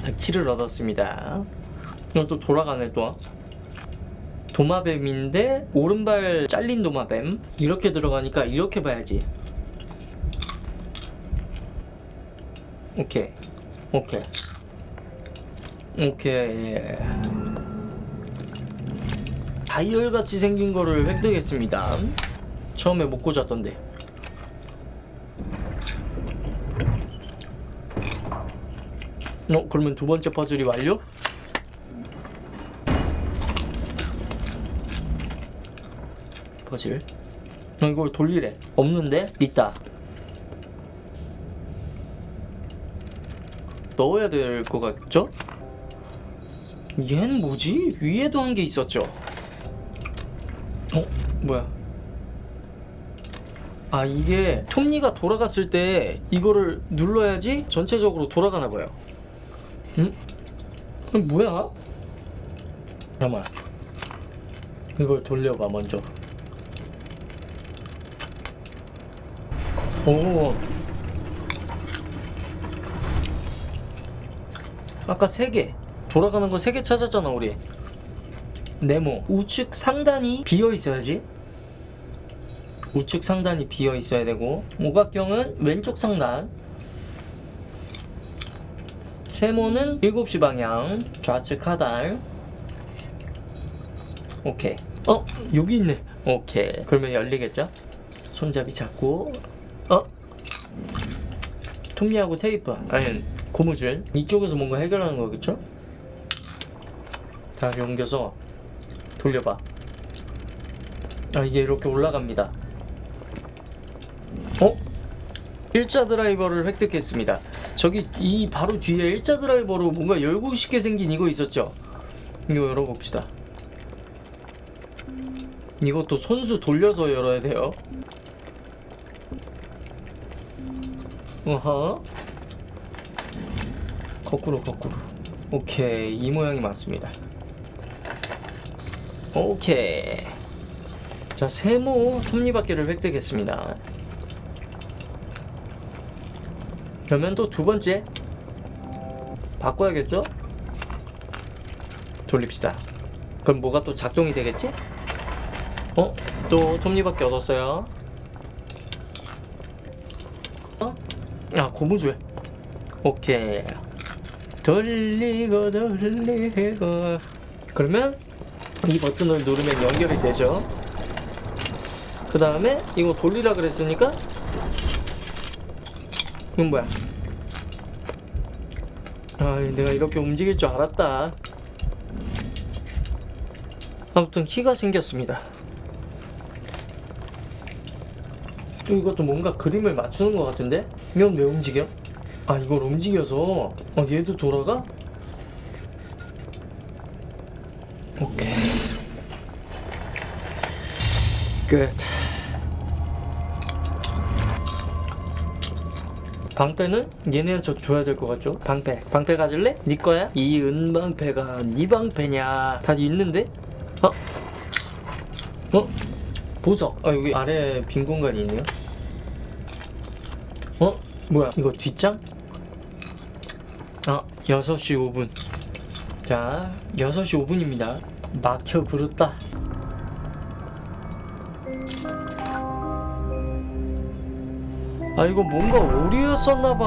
자, 키를 얻었습니다. 이건 또 돌아가네 또. 도마뱀인데 오른발 잘린 도마뱀 이렇게 들어가니까 이렇게 봐야지. 오케이, 오케이, 오케이. 다이얼 같이 생긴 거를 획득했습니다. 처음에 못 꽂았던데. 어 그러면 두 번째 퍼즐이 완료? 퍼즐 어, 이걸 돌리래 없는데? 있다 넣어야 될 것 같죠? 얘는 뭐지? 위에도 한 게 있었죠? 어? 뭐야? 아 이게 톱니가 돌아갔을 때 이거를 눌러야지 전체적으로 돌아가나 봐요 응? 어, 뭐야? 잠깐만. 이걸 돌려봐 먼저. 오. 아까 세 개. 돌아가는 거 세 개 찾았잖아 우리. 네모. 우측 상단이 비어 있어야지. 우측 상단이 비어 있어야 되고. 오각형은 왼쪽 상단 세모는 7시 방향. 좌측 하단 오케이. 어? 여기 있네. 오케이. 그러면 열리겠죠? 손잡이 잡고. 어? 톱니하고 테이프. 아니 고무줄. 이쪽에서 뭔가 해결하는 거겠죠 다시 옮겨서 돌려봐. 아 이게 이렇게 올라갑니다. 어? 일자 드라이버를 획득했습니다. 저기 이 바로 뒤에 일자 드라이버로 뭔가 열고 싶게 생긴 이거 있었죠? 이거 열어봅시다. 이것도 손수 돌려서 열어야 돼요. 어허. 거꾸로 거꾸로. 오케이 이 모양이 맞습니다. 오케이. 자 세모 톱니바퀴를 획득했습니다. 그러면 또 두 번째 바꿔야겠죠? 돌립시다. 그럼 뭐가 또 작동이 되겠지? 어? 또 톱니바퀴 얻었어요. 어? 아 고무줄. 오케이. 돌리고 돌리고. 그러면 이 버튼을 누르면 연결이 되죠. 그 다음에 이거 돌리라 그랬으니까 이건 뭐야? 아, 내가 이렇게 움직일 줄 알았다. 아무튼 키가 생겼습니다. 또 이것도 뭔가 그림을 맞추는 것 같은데? 이건 왜 움직여? 아, 이걸 움직여서 아, 얘도 돌아가? 오케이. 끝. 방패는 얘네한테 저 줘야 될 것 같죠? 방패 방패 가질래? 네 거야? 이 은방패가 네 방패냐 다 있는데? 어? 어? 보석 아 여기 아래 빈 공간이 있네요 어? 뭐야 이거 뒷장? 아 6시 5분 자 6시 5분입니다 막혀 부르다 아 이거 뭔가 오류였었나봐